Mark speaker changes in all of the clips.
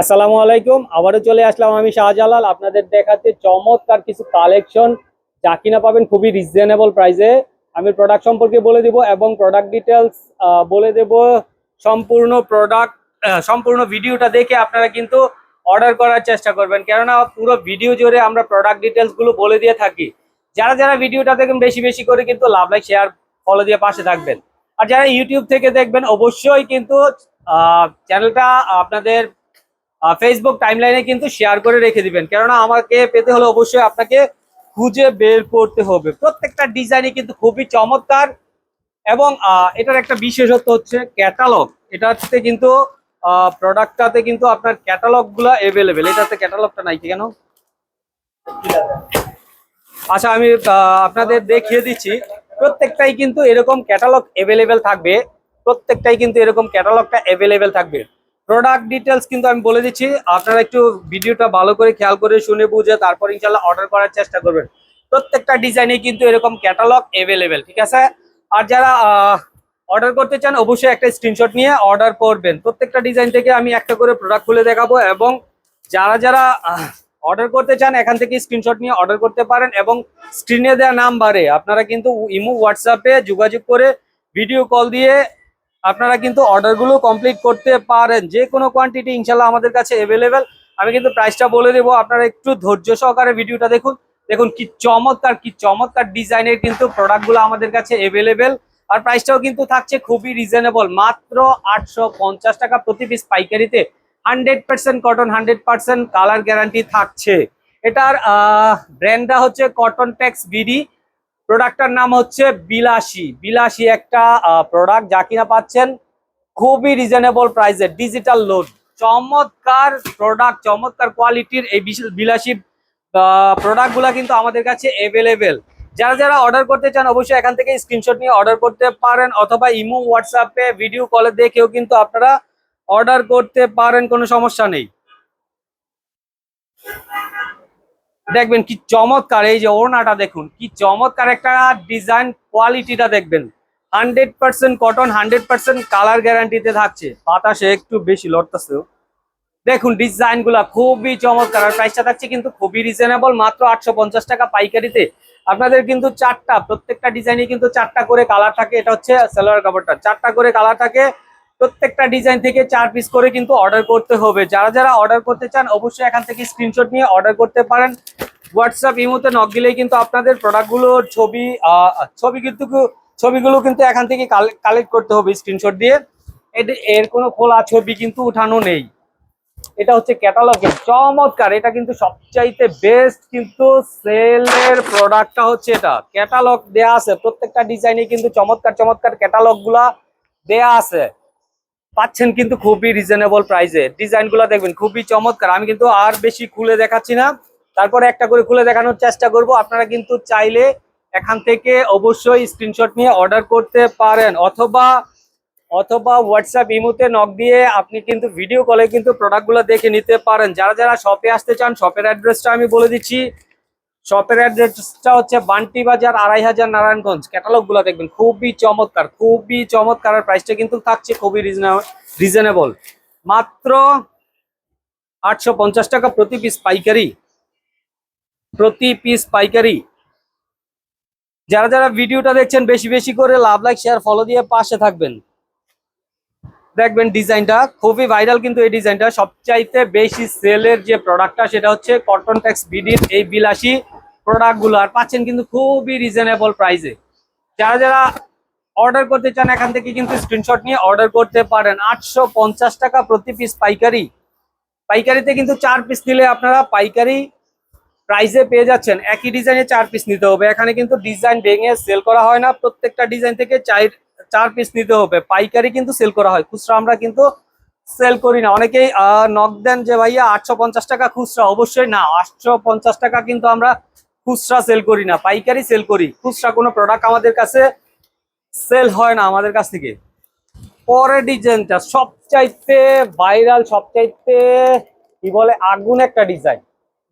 Speaker 1: আসসালামু আলাইকুম, আবারও চলে আসলাম আমি শাহজালাল, আপনাদের দেখাতে চমৎকার কিছু কালেকশন যা কিনা পাবেন খুবই রিজনেবল প্রাইসে আমি প্রোডাক্ট সম্পর্কে বলে দিব এবং প্রোডাক্ট ডিটেলস বলে দেব সম্পূর্ণ প্রোডাক্ট সম্পূর্ণ ভিডিওটা দেখে আপনারা কিন্তু অর্ডার করার চেষ্টা করবেন। কেননা পুরো ভিডিও জুড়ে আমরা প্রোডাক্ট ডিটেলসগুলো বলে দিয়ে থাকি। যারা যারা ভিডিওটা দেখেন বেশি বেশি করে কিন্তু লাভ লাইক শেয়ার ফলো দিয়ে পাশে থাকবেন। আর যারা ইউটিউব থেকে দেখবেন, অবশ্যই কিন্তু চ্যানেলটা আপনাদের ফেসবুক টাইমলাইনে কিন্তু শেয়ার করে রেখে দিবেন। কেননা আমাকে পেতে হলে অবশ্যই আপনাকে খুঁজে বের করতে হবে। প্রত্যেকটা ডিজাইনই কিন্তু খুবই চমৎকার এবং এটার একটা বিশেষত্ব হচ্ছে ক্যাটালগ এটাতে কিন্তু প্রোডাক্টটাতে কিন্তু আপনার ক্যাটালগগুলা এভেলেবেল এটাতে ক্যাটালগটা নাই কি কেন? আচ্ছা আমি আপনাদের দেখিয়ে দিচ্ছি। প্রত্যেকটাই কিন্তু এরকম ক্যাটালগ এভেলেবেল থাকবে। প্রত্যেকটাই কিন্তু এরকম ক্যাটালগটা এভেলেবেল থাকবে। প্রোডাক্ট ডিটেলস কিন্তু আমি বলে দিচ্ছি। আপনারা একটু ভিডিওটা ভালো করে খেয়াল করে শুনে বুঝে তারপর ইনশাল্লাহ অর্ডার করার চেষ্টা করবেন। প্রত্যেকটা ডিজাইনে কিন্তু এরকম ক্যাটালগ এভেলেবেল ঠিক আছে? আর যারা অর্ডার করতে চান, অবশ্যই একটা স্ক্রিনশট নিয়ে অর্ডার করবেন। প্রত্যেকটা ডিজাইন থেকে আমি একটা করে প্রোডাক্ট খুলে দেখাবো এবং যারা যারা অর্ডার করতে চান, এখান থেকে স্ক্রিনশট নিয়ে অর্ডার করতে পারেন এবং স্ক্রিনে দেওয়া নাম্বারে আপনারা কিন্তু ইমো হোয়াটসঅ্যাপে যোগাযোগ করে ভিডিও কল দিয়ে আপনারা কিন্তু অর্ডারগুলো কমপ্লিট করতে পারেন। যে কোনো কোয়ান্টিটি ইনশাল্লাহ আমাদের কাছে অ্যাভেলেবেল আমি কিন্তু প্রাইসটা বলে দেবো। আপনারা একটু ধৈর্য সহকারে ভিডিওটা দেখুন। দেখুন কি চমৎকার কি চমৎকার ডিজাইনের কিন্তু প্রোডাক্টগুলো আমাদের কাছে অ্যাভেলেবেল আর প্রাইসটাও কিন্তু থাকছে খুবই রিজনেবল মাত্র আটশো পঞ্চাশ টাকা প্রতি পিস পাইকারিতে। Hundred percent cotton hundred percent colour guarantee থাকছে। এটার ব্র্যান্ডটা হচ্ছে কটন ট্যাক্স বিডি প্রোডাক্টটার নাম হচ্ছে বিলাসী। বিলাসী একটা প্রোডাক্ট যা কিনা পাচ্ছেন খুবই রিজনেবল প্রাইসে ডিজিটাল লোড চমৎকার প্রোডাক্ট চমৎকার কোয়ালিটির এই বিলাসী প্রোডাক্টগুলো কিন্তু আমাদের কাছে অ্যাভেলেবেল যারা যারা অর্ডার করতে চান, অবশ্যই এখান থেকে স্ক্রিনশট নিয়ে অর্ডার করতে পারেন, অথবা ইমো হোয়াটসঅ্যাপে ভিডিও কলে দেখেও কিন্তু আপনারা অর্ডার করতে পারেন, কোনো সমস্যা নেই। দেখবেন কি চমৎকার, এই যে ওড়নাটা দেখুন, কি চমৎকার একটা ডিজাইন কোয়ালিটিটা দেখবেন। Hundred percent cotton hundred percent colour গ্যারান্টিতে থাকছে। বাতাসে একটু বেশি লড়তেছে দেখুন ডিজাইনগুলা খুবই চমৎকার, আর প্রাইসটা থাকছে কিন্তু খুবই রিজনেবল মাত্র আটশো পঞ্চাশ টাকা পাইকারিতে। আপনাদের কিন্তু চারটা, প্রত্যেকটা ডিজাইনে কিন্তু চারটা করে কালার থাকে, এটা হচ্ছে সালোয়ার কাপড়টা। চারটা করে কালার থাকে প্রত্যেকটা ডিজাইন থেকে চার পিস করে কিন্তু অর্ডার করতে হবে। যারা যারা অর্ডার করতে চান, অবশ্যই এখান থেকে স্ক্রিনশট নিয়ে অর্ডার করতে পারেন। হোয়াটসঅ্যাপ ইমোতে নক দিলেই কিন্তু আপনাদের প্রোডাক্টগুলোর ছবি ছবি কিন্তু ছবিগুলো কিন্তু এখান থেকে কালেক্ট করতে হবে স্ক্রিনশট দিয়ে। এর- এর কোনো খোলা ছবি কিন্তু উঠানো নেই। এটা হচ্ছে ক্যাটালগের চমৎকার! এটা কিন্তু সবচাইতে বেস্ট কিন্তু সেলের প্রোডাক্টটা হচ্ছে এটা। ক্যাটালগ দেয়া আছে। প্রত্যেকটা ডিজাইনে কিন্তু চমৎকার চমৎকার ক্যাটালগগুলা দেয়া আছে। পাচ্ছেন কিন্তু খুবই রিজনেবল প্রাইসে ডিজাইনগুলা দেখবেন, খুবই চমৎকার। আমি কিন্তু আর বেশি খুলে দেখাচ্ছি না। তারপরে একটা করে খুলে দেখানোর চেষ্টা করব। আপনারা কিন্তু চাইলে এখান থেকে অবশ্যই স্ক্রিনশট নিয়ে অর্ডার করতে পারেন। অথবা অথবা হোয়াটসঅ্যাপ ইমোতে নক দিয়ে আপনি কিন্তু ভিডিও কলে কিন্তু প্রোডাক্টগুলো দেখে নিতে পারেন। যারা যারা শপে আসতে চান শপের অ্যাড্রেসটা আমি বলে দিচ্ছি। শপের অ্যাড্রেসটা হচ্ছে বান্টি বাজার আড়াই হাজার নারায়ণগঞ্জ। ক্যাটালগগুলো দেখবেন, খুবই চমৎকার খুবই চমৎকার আর প্রাইসটা কিন্তু থাকছে খুবই রিজনেবল মাত্র আটশো পঞ্চাশ টাকা প্রতি পিস পাইকারি, প্রতি পিস পাইকারি। যারা যারা ভিডিওটা দেখছেন, বেশি বেশি করে লাভ লাইক শেয়ার ফলো দিয়ে পাশে থাকবেন। দেখবেন ডিজাইনটা খুবই ভাইরাল কিন্তু এই ডিজাইনটা। সবচাইতে বেশি সেলের যে প্রোডাক্টটা, সেটা হচ্ছে কটন ট্যাক্স বিডির এই বিলাসী প্রোডাক্টগুলো। আর পাচ্ছেন কিন্তু খুবই রিজনেবল প্রাইসে যারা যারা অর্ডার করতে চান এখান থেকে কিন্তু স্ক্রিনশট নিয়ে অর্ডার করতে পারেন। আটশো পঞ্চাশ টাকা প্রতি পিস পাইকারি। পাইকারিতে কিন্তু চার পিস নিলে আপনারা পাইকারি প্রাইসে পেয়ে যাচ্ছেন। একই ডিজাইনে চার পিস নিতে হবে। এখানে কিন্তু ডিজাইন ভেঙে সেল করা হয় না। প্রত্যেকটা ডিজাইন থেকে চার চার পিস নিতে হবে। পাইকারি কিন্তু সেল করা হয়। খুচরা আমরা কিন্তু সেল করি না। অনেকেই নক দেন যে, ভাইয়া, আটশো পঞ্চাশ টাকা খুচরা? অবশ্যই না। আটশো পঞ্চাশ টাকা কিন্তু আমরা খুচরা সেল করি না। পাইকারি সেল করি। খুচরা কোনো প্রোডাক্ট আমাদের কাছে সেল হয় না আমাদের কাছ থেকে। পরের ডিজাইনটা সবচাইতে ভাইরাল সবচাইতে কি বলে, আগুন একটা ডিজাইন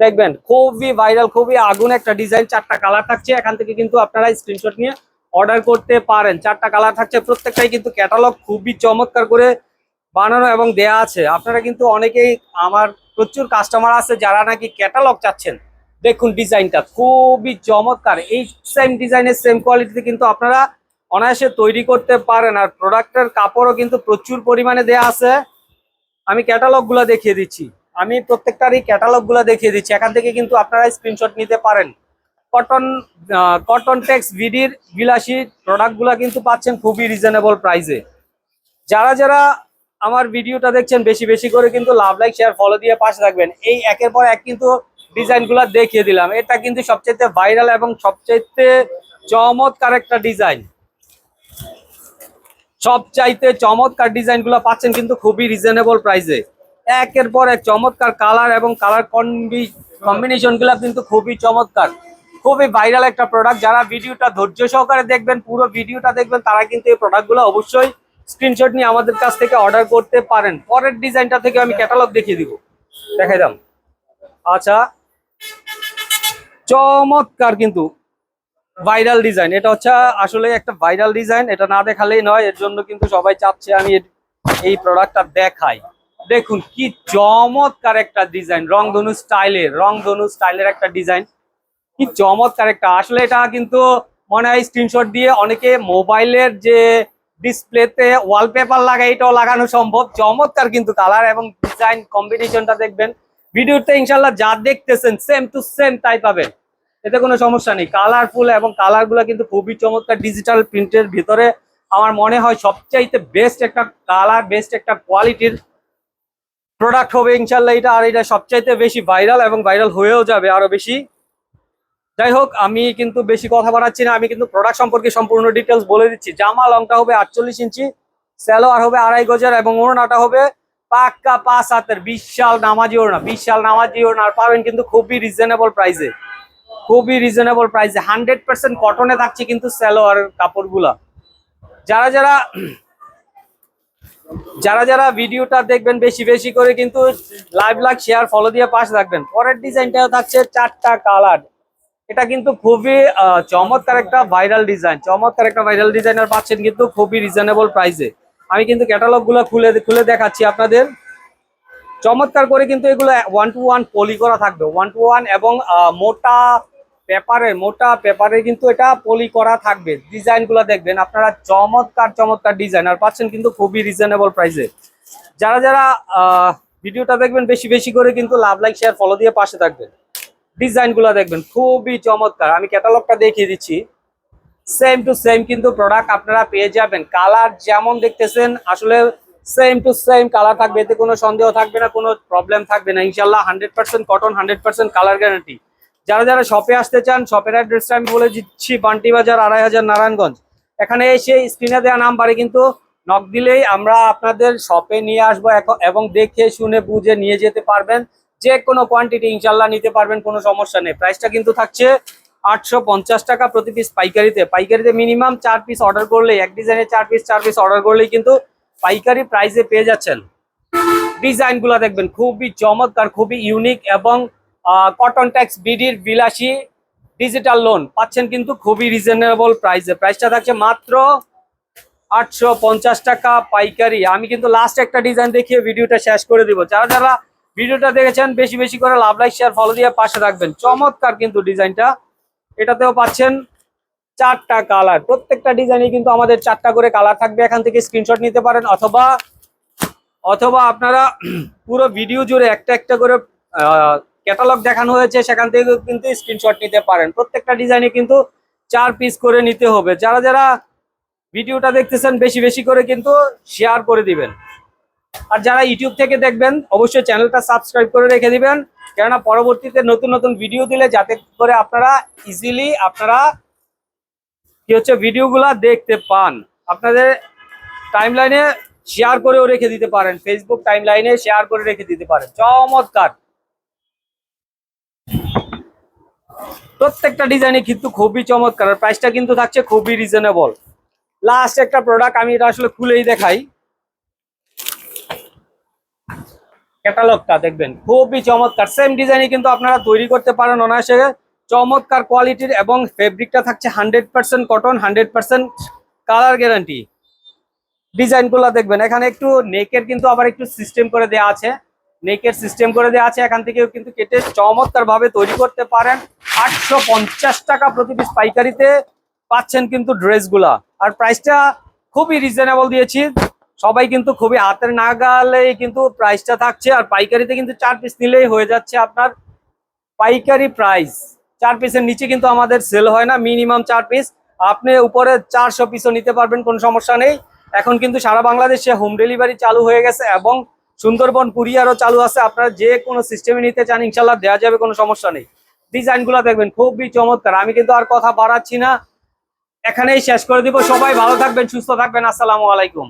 Speaker 1: দেখবেন, খুবই ভাইরাল খুবই আগুন একটা ডিজাইন চারটা কালার থাকছে। এখান থেকে কিন্তু আপনারা স্ক্রিনশট নিয়ে অর্ডার করতে পারেন। চারটা কালার থাকছে, প্রত্যেকটাই কিন্তু ক্যাটালগ খুবই চমৎকার করে বানানো এবং দেয়া আছে। আপনারা কিন্তু অনেকেই আমার প্রচুর কাস্টমার আছে যারা নাকি ক্যাটালগ চাচ্ছেন। দেখুন ডিজাইনটা খুবই চমৎকার। এই সেম ডিজাইনের সেম কোয়ালিটিতে কিন্তু আপনারা অনায়াসে তৈরি করতে পারেন আর প্রোডাক্টের কাপড়ও কিন্তু প্রচুর পরিমাণে দেয়া আছে। আমি ক্যাটালগগুলা দেখিয়ে দিচ্ছি। আমি প্রত্যেকটারই ক্যাটালগগুলা দেখিয়ে দিচ্ছি। এখান থেকে কিন্তু আপনারা স্ক্রিনশট নিতে পারেন। কটন কটন টেক্স ভিডির বিলাসী প্রোডাক্টগুলো কিন্তু পাচ্ছেন খুবই রিজনেবল প্রাইসে যারা যারা আমার ভিডিওটা দেখছেন, বেশি বেশি করে কিন্তু লাভ লাইক শেয়ার ফলো দিয়ে পাশে থাকবেন। এই একের পর এক কিন্তু ডিজাইনগুলো দেখিয়ে দিলাম। এটা কিন্তু সবচেয়ে ভাইরাল এবং সবচেয়ে চমৎকার একটা ডিজাইন সবচাইতে চমৎকার ডিজাইনগুলো পাচ্ছেন কিন্তু খুবই রিজনেবল প্রাইসে একের পর এক চমৎকার কালার এবং কালার কম্বিনেশনগুলা কিন্তু খুবই চমৎকার। খুবই ভাইরাল একটা প্রোডাক্ট যারা ভিডিওটা ধৈর্য সহকারে দেখবেন, পুরো ভিডিওটা দেখবেন, তারা কিন্তু এই প্রোডাক্টগুলো অবশ্যই স্ক্রিনশট নিয়ে আমাদের কাছ থেকে অর্ডার করতে পারেন। পরের ডিজাইনটা থেকে আমি ক্যাটালগ দেখিয়ে দিব। দেখাই দাম। আচ্ছা। চমৎকার কিন্তু ভাইরাল ডিজাইন এটা হচ্ছে আসলে একটা ভাইরাল ডিজাইন এটা না দেখালেই নয়, এর জন্য কিন্তু সবাই চাচ্ছে আমি এই প্রোডাক্টটা দেখাই। দেখুন কি চমৎকার একটা ডিজাইন রং রংধনু স্টাইলের রংধনু স্টাইলের একটা ডিজাইন কি চমৎকার একটা। আসলে এটা কিন্তু মনে হয় স্ক্রিনশট দিয়ে অনেকে মোবাইলের যে ডিসপ্লেতে ওয়ালপেপার লাগায়, এটাও লাগানো সম্ভব। চমৎকার কিন্তু কালার এবং ডিজাইন কম্বিনেশনটা দেখবেন। ভিডিওতে ইনশাল্লাহ যা দেখতেছেন সেম টু সেম তাই পাবেন। এতে কোনো সমস্যা নেই। কালারফুল এবং কালারগুলো কিন্তু খুবই চমৎকার ডিজিটাল প্রিন্টের ভিতরে। আমার মনে হয় সবচাইতে বেস্ট একটা কালার বেস্ট একটা কোয়ালিটির প্রোডাক্ট হবে ইনশাল্লাহ এটা। আর এটা সবচাইতে বেশি ভাইরাল এবং ভাইরাল হয়েও যাবে আরও বেশি। যাই হোক, আমি কিন্তু বেশি কথা বাড়াচ্ছি না, আমি কিন্তু প্রোডাক্ট সম্পর্কে সম্পূর্ণ ডিটেলস বলে দিচ্ছি। জামা লংটা হবে আটচল্লিশ ইঞ্চি স্যালোয়ার হবে আড়াই গজের এবং ওড়নাটা হবে পাক্কা পাঁচ হাতের, বিশাল নামাজি ওড়না, বিশাল নামাজি ওড়না, আর পাবেন কিন্তু খুবই রিজনেবল প্রাইসে খুবই রিজনেবল প্রাইসে হান্ড্রেড পার্সেন্ট কটনে থাকছে কিন্তু স্যালোয়ার কাপড়গুলা। যারা যারা যারা যারা ভিডিওটা দেখবেন বেশি বেশি করে কিন্তু লাইভ লাইক শেয়ার ফলো দিয়ে পাশে থাকবেন। পরের ডিজাইনটা থাকছে চারটা কালার এটা কিন্তু খুবই চমৎকার একটা ভাইরাল ডিজাইন চমৎকার একটা ভাইরাল ডিজাইনার পাচ্ছেন কিন্তু খুবই রিজনেবল প্রাইসে আমি কিন্তু ক্যাটালগগুলো খুলে খুলে দেখাচ্ছি আপনাদের। চমৎকার করে কিন্তু এগুলো ওয়ান টু ওয়ান পলি করা থাকবে। ওয়ান টু ওয়ান এবং মোটা পেপারে মোটা পেপারে কিন্তু এটা পলি করা থাকবে। ডিজাইনগুলো দেখবেন, আপনারা চমৎকার চমৎকার ডিজাইন আর পাচ্ছেন কিন্তু খুবই রিজনেবল প্রাইসে যারা যারা ভিডিওটা দেখবেন, বেশি বেশি করে কিন্তু লাভ লাইক শেয়ার ফলো দিয়ে পাশে থাকবেন। ডিজাইনগুলো দেখবেন, খুবই চমৎকার। আমি ক্যাটালগটা দেখিয়ে দিচ্ছি। সেম টু সেম কিন্তু প্রোডাক্ট আপনারা পেয়ে যাবেন। কালার যেমন দেখতেছেন, আসলে সেম টু সেম কালার থাকবে। এতে কোনো সন্দেহ থাকবে না, কোনো প্রবলেম থাকবে না। ইনশাল্লাহ hundred percent cotton hundred percent colour guarantee যারা যারা শপে আসতে চান শপের অ্যাড্রেসটা আমি বলে দিচ্ছি বান্টি বাজার আড়াই হাজার নারায়ণগঞ্জ। এখানে এসে স্ক্রিনে দেওয়া নাম্বারে কিন্তু নক দিলেই আমরা আপনাদের শপে নিয়ে আসব। এবং দেখে, শুনে, বুঝে নিয়ে যেতে পারবেন। যে কোনো কোয়ান্টিটি ইনশাল্লাহ নিতে পারবেন, কোনো সমস্যা নেই। প্রাইসটা কিন্তু থাকছে আটশো পঞ্চাশ টাকা প্রতি পিস পাইকারিতে। পাইকারিতে মিনিমাম চার পিস অর্ডার করলেই, এক ডিজাইনের চার পিস চার পিস অর্ডার করলেই কিন্তু পাইকারি প্রাইসে পেয়ে যাচ্ছেন। ডিজাইনগুলা দেখবেন, খুবই চমৎকার, খুবই ইউনিক এবং কটন ট্যাক্স বিডির বিলাসী ডিজিটাল লোন পাচ্ছেন কিন্তু খুবই রিজনেবল প্রাইসে প্রাইসটা থাকছে মাত্র আটশো পঞ্চাশ টাকা পাইকারি। আমি কিন্তু লাস্ট একটা ডিজাইন দেখিয়ে ভিডিওটা শেষ করে দিব। যারা যারা ভিডিওটা দেখেছেন, বেশি বেশি করে লাভ লাইক শেয়ার ফলো দিয়ে পাশে রাখবেন চমৎকার কিন্তু ডিজাইনটা। এটাতেও পাচ্ছেন চারটা কালার। প্রত্যেকটা ডিজাইনে কিন্তু আমাদের চারটা করে কালার থাকবে। এখান থেকে স্ক্রিনশট নিতে পারেন, অথবা অথবা আপনারা পুরো ভিডিও জুড়ে একটা একটা করে ক্যাটালগ দেখানো হয়েছে, সেখান থেকে কিন্তু স্ক্রিনশট নিতে পারেন। প্রত্যেকটা ডিজাইনে কিন্তু চার পিস করে নিতে হবে। যারা যারা ভিডিওটা দেখতেছেন, বেশি বেশি করে কিন্তু শেয়ার করে দিবেন। আর যারা ইউটিউব থেকে দেখবেন, অবশ্যই চ্যানেলটা সাবস্ক্রাইব করে রেখে দিবেন। কেননা পরবর্তীতে নতুন নতুন ভিডিও দিলে যাতে করে আপনারা ইজিলি আপনারা কি হচ্ছে ভিডিওগুলা দেখতে পান। আপনাদের টাইমলাইনে শেয়ার করেও রেখে দিতে পারেন। ফেসবুক টাইমলাইনে শেয়ার করে রেখে দিতে পারেন। চমৎকার! প্রত্যেকটা ডিজাইনে কিন্তু খুবই চমৎকার। প্রাইসটা কিন্তু থাকছে খুবই রিজনেবল লাস্ট একটা প্রোডাক্ট আমি এটা আসলে খুলেই দেখাই। ক্যাটালগটা দেখবেন। খুবই চমৎকার। সেম ডিজাইনে কিন্তু আপনারা তৈরি করতে পারেন অনায়াসে। চমৎকার কোয়ালিটির এবং ফেব্রিকটা থাকছে hundred percent cotton hundred percent colour guarantee ডিজাইনগুলো দেখবেন। এখানে একটু নেকের কিন্তু আবার একটু সিস্টেম করে দেওয়া আছে। নেকের সিস্টেম করে দেওয়া আছে। এখান থেকেও কিন্তু কেটে চমৎকার ভাবে তৈরি করতে পারেন। আটশো পঞ্চাশ টাকা প্রতি পিস পাইকারিতে পাচ্ছেন কিন্তু ড্রেসগুলা আর প্রাইসটা খুবই রিজনেবল দিয়েছি। সবাই কিন্তু খুবই হাতের নাগালেই কিন্তু প্রাইসটা থাকছে, আর পাইকারিতে কিন্তু চার পিস নিলেই হয়ে যাচ্ছে আপনার পাইকারি প্রাইস চার পিসের নিচে কিন্তু আমাদের সেল হয় না মিনিমাম চার পিস আপনি উপরে চারশো পিসও নিতে পারবেন, কোনো সমস্যা নেই। এখন কিন্তু সারা বাংলাদেশে হোম ডেলিভারি চালু হয়ে গেছে এবং সুন্দরবন কুরিয়ারও চালু আছে। আপনারা যে কোনো সিস্টেমে নিতে চান ইনশাল্লাহ দেওয়া যাবে, কোনো সমস্যা নেই। ডিজাইনগুলো দেখবেন, খুবই চমৎকার। আমি কিন্তু আর কথা বাড়াচ্ছি না। এখানেই শেষ করে দিব। সবাই ভালো থাকবেন, সুস্থ থাকবেন। আসসালামু আলাইকুম।